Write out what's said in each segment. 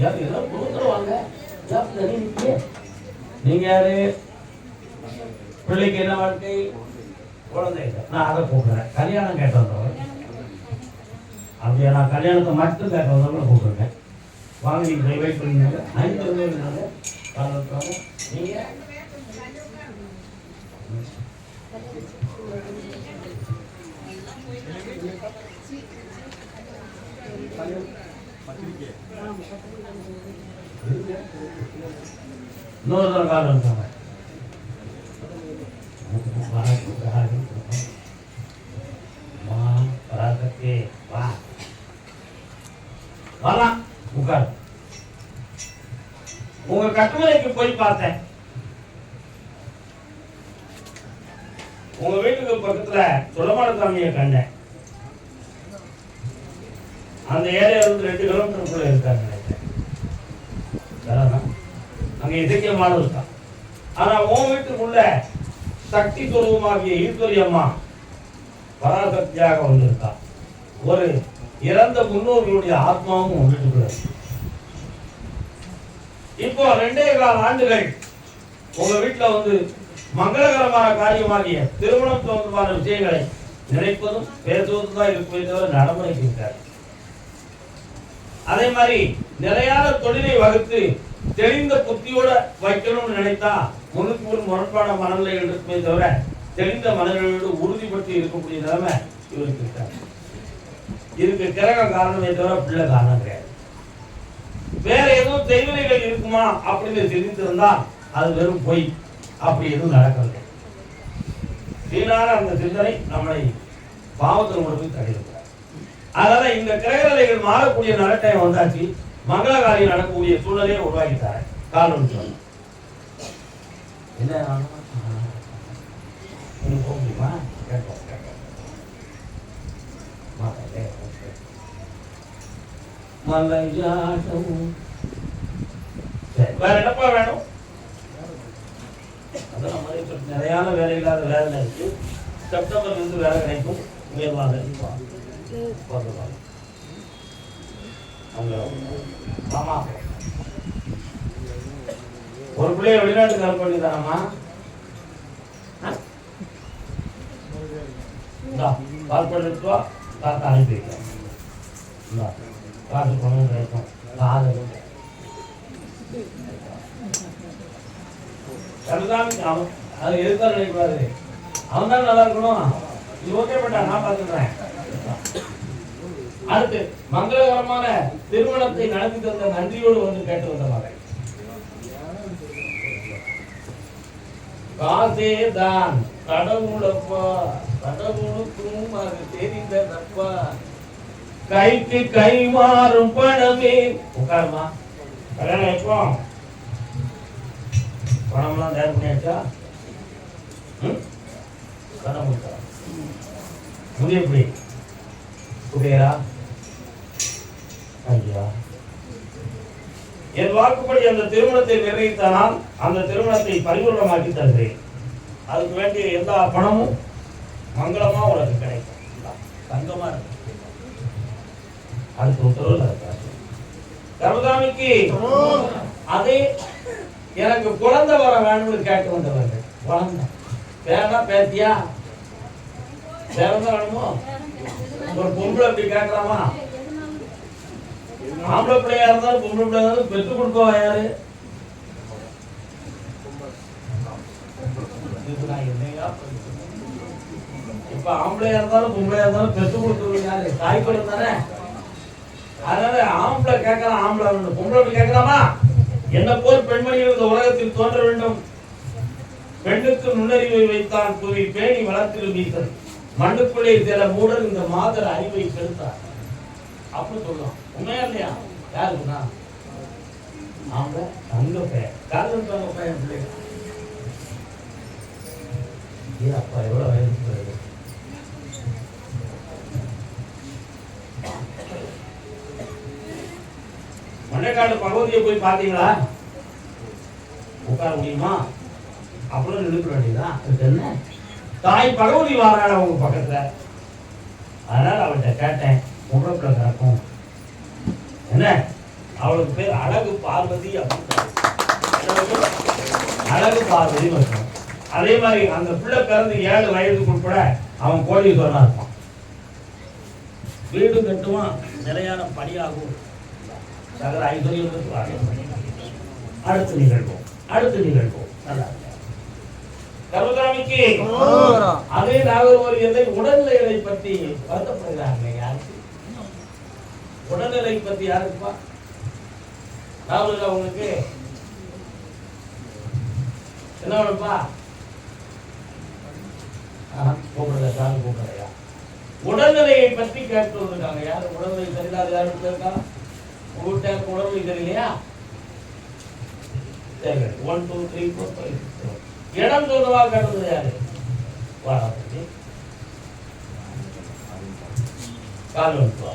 யார் ஏதாவது கொடுத்துருவாங்க யார் தனி நீங்க யாரு? பிள்ளைக்கு என்ன வாழ்க்கை? குழந்தை நான் அதை கூப்பிடுறேன் கல்யாணம் கேட்டு வந்தவங்க. அப்படியே நான் கல்யாணத்தை மட்டும் கேட்டு வந்தவங்களை கூப்பிடுறேன் வாங்க நீங்க வெயிட் பண்ணீங்க ஐந்து இருந்தாங்க. வாங்க நீங்க? இன்னொரு தடவை கால் இருக்காங்க உட்கார். உங்க கட்டுமலைக்கு போய் பார்த்தேன் உங்க வீட்டுக்கு பக்கத்துல சுடமான சாமியை கண்டேன். அந்த ஏரியா வந்து ரெண்டு கிலோமீட்டருக்குள்ள இருக்காங்க. அங்க இசைக்கிய மாடல் இருக்கான் ஆனா உன் வீட்டுக்குள்ள சக்தி துருவமாகிய ஈஸ்வரி அம்மா பராசக்தியாக வந்திருக்கா. ஒரு இறந்த முன்னோர்களுடைய ஆத்மாவும் உன் வீட்டுக்குள்ள இப்போ ரெண்டே கால ஆண்டுகள் உங்க வீட்டுல வந்து மங்களகரமான காரியமாகிய திருமணம் தொடர்பான விஷயங்களை நினைப்பதும் பேசுவதும் தான் இருக்குமே தவிர நடைமுறைக்கு இருக்காது. அதே மாதிரி நிலையான தொழிலை வகுத்து தெளிந்த புத்தியோட வைக்கணும்னு நினைத்தா முன்னுக்கு ஒரு முரண்பான மனநிலைகள் இருக்குமே தவிர தெளிந்த மனநிலையோடு உறுதிப்படுத்தி இருக்கக்கூடிய நிலைமை இவருக்கு இருக்காங்க இதுக்கு கிரக காரணமே தவிர பிள்ளை காரணம் கிடையாது. வேற எதுவும் தெய்வநிலைகள் இருக்குமா அப்படின்னு தெரிந்திருந்தா அது வெறும் பொய். அப்படி எதுவும் நடக்கவில்லை. வீணான அந்த சிந்தனை நம்மளை பாவத்தின் உடம்பு போய் அதனால இந்த கிரகநிலைகள் மாறக்கூடிய நடட்டம் வந்தாச்சு. மங்கள காரியம் நடக்கக்கூடிய சூழ்நிலையை உருவாக்கிட்டாரு காலம் சொல்லி என்ன வேற என்னப்பா வேணும்? இப்ப நிறையான வேலை இல்லாத வேலை இருக்கு. செப்டம்பர்ல இருந்து வேலை கிடைக்கும். உயர்வாக இருப்பாங்க பார்க்கலாம். அங்க ஆமா ஒரு பிள்ளைய வெளிநாட்டுக்கு அனுப்ப பண்ணி இந்தா பாஸ்போர்ட் எடுத்து வா தாத்தா அனுப்பி வைக்கிறேன். இந்தா காசு பணம் கிடைக்கும் காதல் அவன் அது எதுக்காக நினைக்கூடாது அவன் தான் நல்லா இருக்கணும். இது ஓகே பண்ணா நான் பார்த்துக்கிறேன். அடுத்து மங்களகரமான திருமணத்தை நடத்தி தந்த நன்றியோடு வந்து கேட்டு வந்த காசே தான் கடவுளப்பா கடவுளுக்கும் அது தெரிந்ததப்பா. கைக்கு கை மாறும் பணமே. உட்காருமா. கல்யாணம் எப்போ பணம்லாம் தயார் பண்ணியாச்சா? ம்? பணம் கொடுத்தா. எப்படி குபேரா ஐயா என் வாக்குப்படி அந்த திருமணத்தை நிறைவேற்றினால் அந்த திருமணத்தை பரிபூர்ணமாக்கி தருகிறேன். அதுக்கு வேண்டிய எல்லா பணமும் மங்களமா உனக்கு கிடைக்கும். தங்கமாக தங்கமா இருக்கு. அடுத்த உத்தரவு கருதாமிக்கு அதே எனக்கு குழந்தை வர வேணும்னு கேட்டு வந்தவர்கள். குழந்தை பேனா பேத்தியா? பேரன் வேணுமோ? ஒரு பொம்பளை அப்படி கேட்கலாமா? ஆம்பளை பிள்ளையா இருந்தாலும் பொம்பளை பிள்ளையா இருந்தாலும் பெற்று கொடுப்பவா யாரு? இப்ப ஆம்பளையா இருந்தாலும் பொம்பளையா இருந்தாலும் பெற்று கொடுக்கறது யாரு? தாய் தானே? அதனால ஆம்பளை கேட்கலாம் ஆம்பளை வேண்டும் பொம்பளை கேட்கலாமா? என்ன போல் பெண்மணிகள் இந்த உலகத்தில் தோன்ற வேண்டும்? பெண்ணுக்கு நுண்ணறிவை வைத்தான் புவி பேணி வளர்த்தில் நீசன் மண்ணுக்குள்ளே சில மூடர் இந்த மாதர் அறிவை செலுத்தார். அப்படின்னு சொல்லலாம் உண்மையா இல்லையா? யாருக்குண்ணா அவங்க தங்க பையன். காதல் தங்க பையன்? பிள்ளைங்க ஏ அப்பா எவ்வளோ வயசு மண்டைக்காடு பகவதியை போய் பார்த்தீங்களா? உட்கார முடியுமா? அப்புறம் நினைக்க வேண்டியதான் அதுக்கு என்ன? தாய் பகவதி வாராட உங்க பக்கத்துல. அதனால அவள்கிட்ட கேட்டேன் உடம்புல கிடக்கும். என்ன? அவளுக்கு பேர் அழகு பார்வதி அப்படின்னு அழகு பார்வதி இருக்கும் அதே மாதிரி அந்த பிள்ளை பிறந்து ஏழு வயதுக்கு உட்பட அவன் கோடீஸ்வரனா இருப்பான். வீடு கட்டுவான் நிலையான பணியாகும். சகல ஐஸ்வர்யம் அடுத்த நிகழ்வு அடுத்த நிகழ்வு நல்லா இருக்கு. கருமசாமிக்கு அதே நாகர்கோவிலை உடல்நிலை பற்றி வருத்தப்படுகிறாங்க யாருக்கு? உடல்நிலை பத்தி யாருக்குப்பா ராகுல் அவங்களுக்கு என்ன வேணும்ப்பா ஆஹா, கூப்பிடல சாமி கூப்பிடலையா? உடல்நிலையை பற்றி கேட்டு வந்திருக்காங்க யாரு? உடல்நிலை சரியில்லாத யாரும் இருக்கா? உங்கள்கிட்ட உடல்நிலை சரியில்லையா? சரி one two three four five இடம் சொல்லுவா கேட்டது யாரு? வாராபதி கால் வந்துவா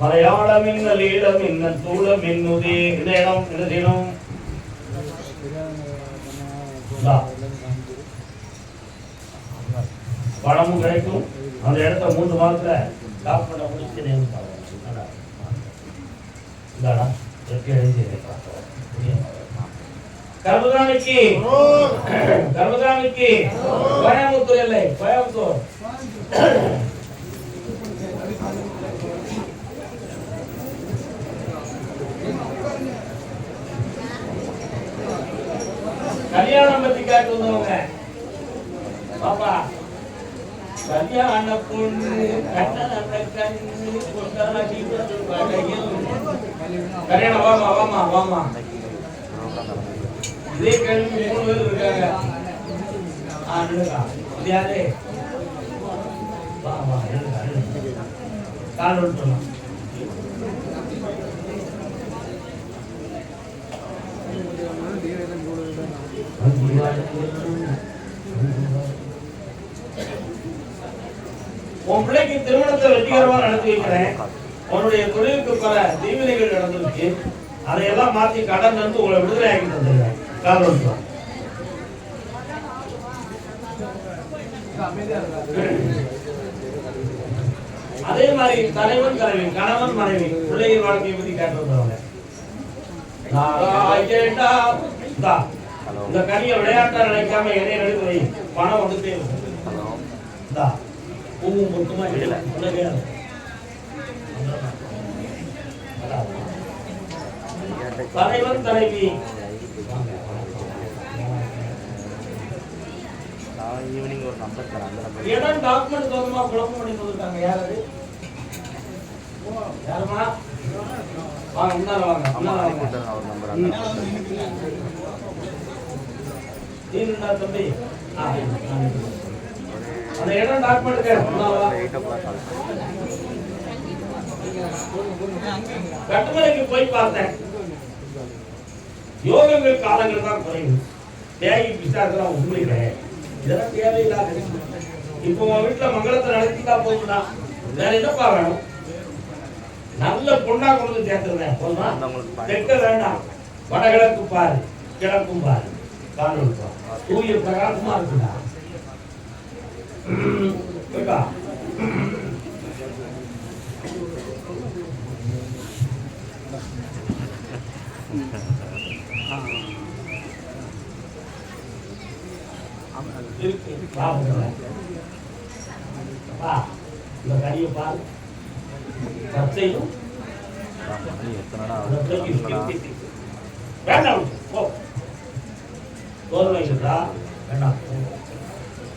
மலையாளம் என்ன லீலம் என்ன தூளம் என்னுதே இந்த இடம் இந்த தினம் பணமும் கிடைக்கும். அந்த இடத்த மூன்று மாதத்துல லாக் பண்ண முடிச்சு நேரம் இந்தாடா. எப்படி எழுதி கர்மதாமிக்கு கர்மதாமிக்கு கோயம்புத்தூர் இல்லை. கோயம்புத்தூர். கல்யாணம் பத்தி கேட்டு வந்தவங்க. பாப்பா. கல்யாண பொண்ணு கட்டண கண்ணு கொண்டாடி வரையில் கல்யாணம் வாமா வாமா வாமா. இதே கேள்வி மூணு பேர் இருக்காங்க. ஆ நில்லுங்க. இது யாரு? வா வா நில்லுங்க நில்லுங்க. கால் விட்டுலாம் உன் பிள்ளைக்கு திருமணத்தை வெற்றிகரமா நடத்தி வைக்கிறேன். உன்னுடைய தொழிலுக்கு பல தீவினைகள் நடந்திருக்கு. அதையெல்லாம் மாத்தி கடன் வந்து உங்களை விடுதலை ஆக்கி தந்துருக்கேன் காரணம் தான். அதே மாதிரி தலைவன் தலைவி கணவன் மனைவி பிள்ளைகள் வாழ்க்கையை பத்தி கேட்டிருந்தவங்க இந்தா, கனியை விளையாட்டா நினைக்காம எதையும் எடுத்து வை பணம் வந்துட்டே பூவும் முத்துமா இல்லை. தலைவன் தலைவி. ஈவினிங் ஒரு நம்பர் தரேன் அந்த நம்பர் இடம் டாக்குமெண்ட் தோக்கமா குழப்பம் பண்ணி கொடுத்துருக்காங்க யார் அது? யாருமா வாங்க முன்னால வாங்க முன்னால வாங்க. ஒரு நம்பர் அந்த நீங்க தம்பி. அந்த இடம் டாக்குமெண்ட் கட்டுமலைக்கு போய் பார்த்தேன். யோகங்கள் காலங்கள் தான் குறைவு. தேகி பிசாசெல்லாம் உண்மை கிடையாது இதெல்லாம் தேவையில்லாத இப்போ உன் வீட்டுல மங்களத்தை நடத்திட்டா போதும்டா. வேற என்னப்பா வேணும்? நல்ல பொண்ணா கொண்டு வந்து சேர்த்துருந்தேன் போதுமா. தெற்க வேண்டாம். வடகிழக்கு பாரு கிழக்கும் பாரு. காணொலி பாரு. தூய பிரகாசமா இருக்குடா. இருக்கா இருக்கு பாப்போம் பா இந்த கறியை பாரு பச்சையும் மணி எத்தனைடா அந்த பிள்ளைக்கு ஆகுது இருக்கு. வேண்டாம் போ தோல்மை இருக்கா வேண்டாம்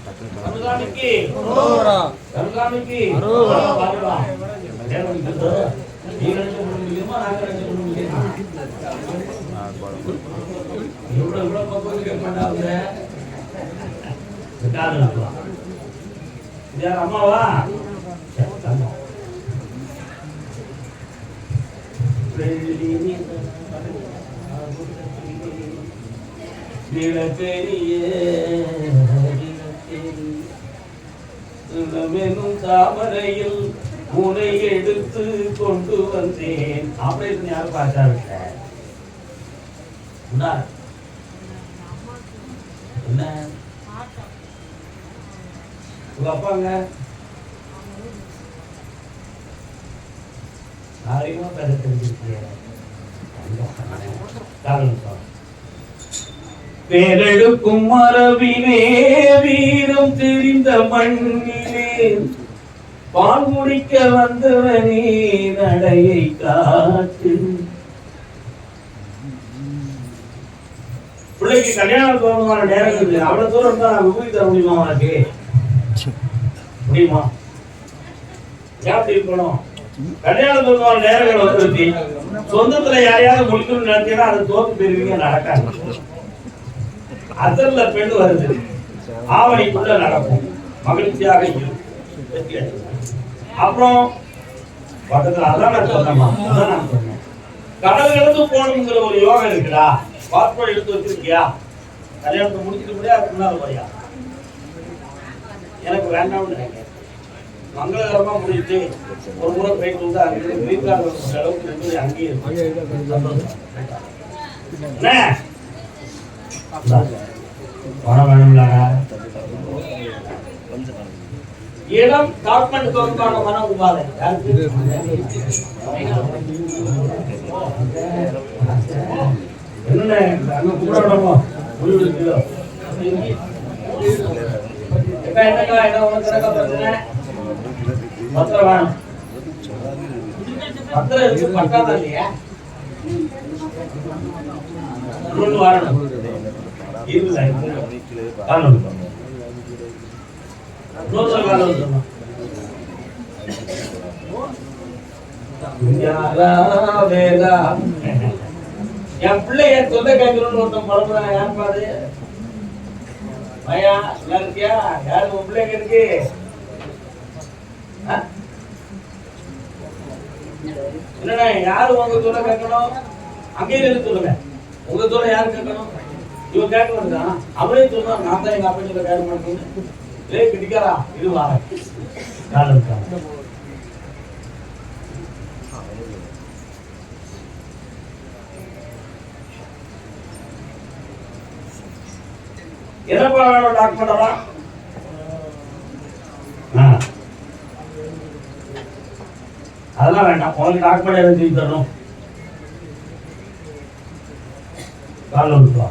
டக்குனு ரமதானுக்கு ரமதானுக்கு பாருடா தேவன் கிட்ட நீ நினைச்ச பண்ண முடியுமா நாங்க நினைச்ச பண்ண முடியுமா இவ்வளவு இவ்வளவு பக்கம் கேட்க மாட்டாங்க காது இருக்கலாம் இது யார் அம்மாவா? சரி, தங்கம். தாமரையில் உனை எடுத்து கொண்டு வந்தேன். ஆபரேஷன் யாரும் பார்த்தா விட்ட என்ன? உங்க அப்பாங்க அதிகமா பேச தெரிஞ்சிருக்கீங்க பேரெழுக்கும் சொல்றேன். மரபினே வீரம் தெரிந்த மண்ணிலே பால் முடிக்க வந்தவனே நடையை காட்டு பிள்ளைக்கு கல்யாணம் தோணுமான நேரம் இருக்குது. அவ்வளவு தூரம் தான் நான் விபூதி தர முடியுமா உனக்கு? முடியுமா? ஏன் அப்படி இருக்கணும் கல்யாணம் நேரங்கள் வந்துருச்சு. சொந்தத்துல யாரையாவது முடிக்கணும்னு நினைச்சீங்கன்னா அதை தோத்து பெறுவீங்க நடக்காது. அசல்ல பெண் வருது. ஆவணிக்குள்ள நடக்கும். மகிழ்ச்சியாக அப்புறம் பக்கத்துல அதான் நான் சொன்னேம்மா அதான் நான் சொன்னேன். கடல் எடுத்து போகணுங்கிற ஒரு யோகம் இருக்குடா. பாஸ்போர்ட் எடுத்து வச்சிருக்கியா? கல்யாணத்தை முடிச்சிட்டு முடியா அதுக்கு முன்னால போறியா? எனக்கு வேண்டாம்னு நினைக்கிறேன். மங்களகரமா முடிச்சு ஒரு முறை போயிட்டு வந்து அங்கே கிரீன் கார்டு அளவுக்கு அங்கேயே வர என்ன வேணும்லாங்க இடம் டாக்குமெண்ட் தொடர்பான மன உபாதை என்ன என்னண்ணே அங்க முடிவு அக்கா, என்னக்கா என்ன உனக்கு என்னக்கா பிரச்சனை பத்திரம் வேணும் பத்திரம் இருக்கு பட்டாதான் இல்லையா வரணும் இல்ல சொன்னோம் என் பிள்ளைய சொந்த கேட்கணும்னு ஒருத்தன் பரப்புறான். யார் பாரு ஐயா நல்லா இருக்கியா யாரு உன் பிள்ளைங்க இருக்கு? ஆ? என்னண்ணா யாரு உங்க சொல்ல கேட்கணும்? அங்கேயே இருந்து சொல்லுங்க. உங்க சொல்ல யாரு கேட்கணும்? இவன் கேட்க வேண்டாம் அவரே சொன்னா நான் தான் எங்க அப்பா சொல்ல கேட்க மாட்டேன்னு. ஏய் கிட்டிக்காரா இது வாங்க காலம் காலம் அதெல்லாம் வேண்டாம். உனக்கு டாக்குமெண்ட் எதுவும் செஞ்சு தரணும். காலில் வந்துட்டு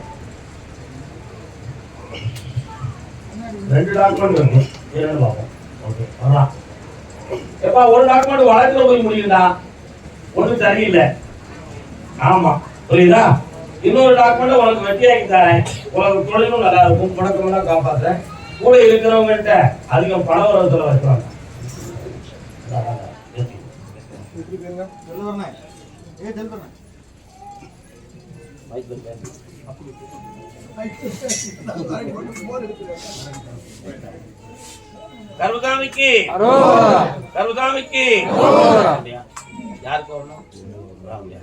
ரெண்டு டாக்குமெண்ட் வேணும். என்னன்னு பார்ப்போம். ஓகே வரலாம். எப்பா ஒரு டாக்குமெண்ட் வழக்குல போய் முடியுதா ஒன்றும் சரியில்லை. ஆமாம் புரியுதா? இன்னொரு டாக்குமெண்ட் உனக்கு வெட்டியாக்கி தரேன் உனக்கு தொழிலும் நல்லா இருக்கும். முடக்கமெல்லாம் காப்பாத்துறேன் கூட இருக்கிறவங்கள்ட்ட அதிகம் பண வரத்துல வைக்கிறாங்க கருதாமிக்கு கருதாமிக்கு யாருக்கு வரணும்? ராமையா.